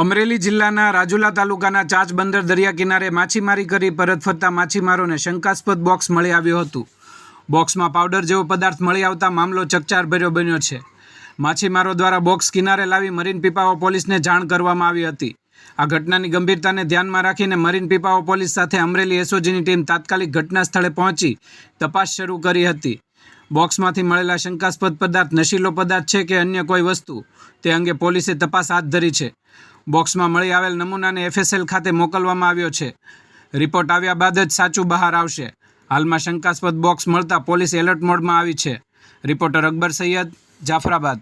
અમરેલી જિલ્લાના રાજુલા તાલુકાના ચાચ બંદર દરિયા કિનારે માછીમારી કરી પરત ફરતા માછીમારોને શંકાસ્પદ બોક્સ મળી આવ્યું હતું. બોક્સમાં પાવડર જેવો પદાર્થ મળી આવતા મામલો ચકચાર ભર્યો બન્યો છે. માછીમારો દ્વારા બોક્સ કિનારે લાવી મરીન પીપાઓ પોલીસને જાણ કરવામાં આવી હતી. આ ઘટનાની ગંભીરતાને ધ્યાનમાં રાખીને મરીન પીપાઓ પોલીસ સાથે અમરેલી એસઓજીની ટીમ તાત્કાલિક ઘટના સ્થળે પહોંચી તપાસ શરૂ કરી હતી. બોક્સમાંથી મળેલા શંકાસ્પદ પદાર્થ નશીલો પદાર્થ છે કે અન્ય કોઈ વસ્તુ? તે અંગે પોલીસે તપાસ હાથ ધરી છે. બોક્સમાં મળી આવેલ નમૂનાને એફએસએલ ખાતે મોકલવામાં આવ્યો છે. રિપોર્ટ આવ્યા બાદ જ સાચું બહાર આવશે. હાલમાં શંકાસ્પદ બોક્સ મળતા પોલીસ એલર્ટ મોડમાં આવી છે. રિપોર્ટર અકબર સૈયદ, જાફરાબાદ.